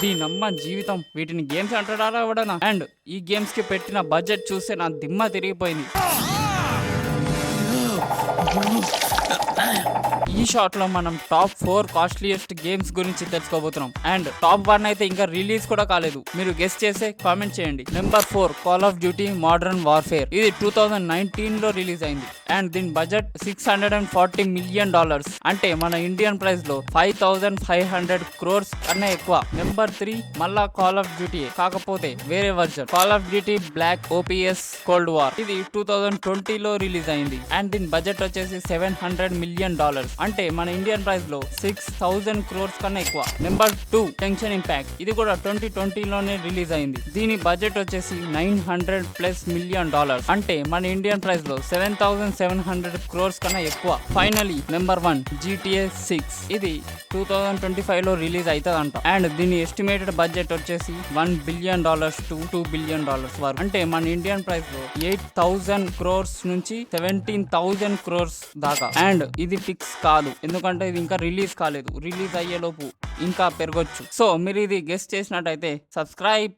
దీనమ్మ జీవితం వీటిని గేమ్స్ అంటాడా ఎవడనా అండ్ ఈ గేమ్స్కి పెట్టిన బడ్జెట్ చూస్తే నా దిమ్మ తిరిగిపోయింది. ఈ షాట్లో మనం టాప్ ఫోర్ కాస్ట్లీయెస్ట్ గేమ్స్ గురించి తెలుసుకోబోతున్నాం. అండ్ టాప్ వన్ అయితే ఇంకా రిలీజ్ కూడా కాలేదు. మీరు గెస్ట్ చేసే కామెంట్ చేయండి. Number four call of duty modern warfare ఇది టూ థౌజండ్ నైన్టీన్లో రిలీజ్ అయింది. అండ్ దీని budget six hundred and forty million dollars అంటే మన ఇండియన్ ప్రైస్లో five thousand five hundred crores కన్నా ఎక్కువ. నెంబర్ త్రీ మళ్ళా కాల్ ఆఫ్ డ్యూటీ కాకపోతే వేరే version call of duty black ops cold war ఇది టూ థౌజండ్ ట్వంటీలో రిలీజ్ అయింది. అండ్ దీని బడ్జెట్ వచ్చేసి సెవెన్ హండ్రెడ్ మిలియన్ డాలర్స్ అంటే మన ఇండియన్ ప్రైస్లో సిక్స్ థౌసండ్ క్రోర్స్ కన్నా ఎక్కువ. నెంబర్ టూ టెన్షన్ ఇంపాక్ట్ ఇది కూడా ట్వంటీ ట్వంటీలోనే రిలీజ్ అయింది. దీని బడ్జెట్ వచ్చేసి nine hundred plus million dollars అంటే మన ఇండియన్ ప్రైస్లో seven thousand seven hundred crores కన్నా ఎక్కువ. Finally number one GTA six ఇది టూ థౌజండ్ ట్వంటీ ఫైవ్లో రిలీజ్ అవుతుంది అంట అండ్ దీని ఎస్టిమేటెడ్ బడ్జెట్ వచ్చేసి one billion dollars to two billion dollars వరకు. అంటే మన ఇండియన్ ప్రైస్లో ఎయిట్ థౌజండ్ క్రోర్స్ నుంచి సెవెంటీన్ థౌజండ్ క్రోర్స్ దాకా. అండ్ ఇది ఫిక్స్ కాదు. ఎందుకంటే ఇది ఇంకా రిలీజ్ కాలేదు. రిలీజ్ అయ్యేలోపు ఇంకా పెరగొచ్చు. సో మీరు ఇది గెస్ట్ చేసినట్టయితే సబ్స్క్రైబ్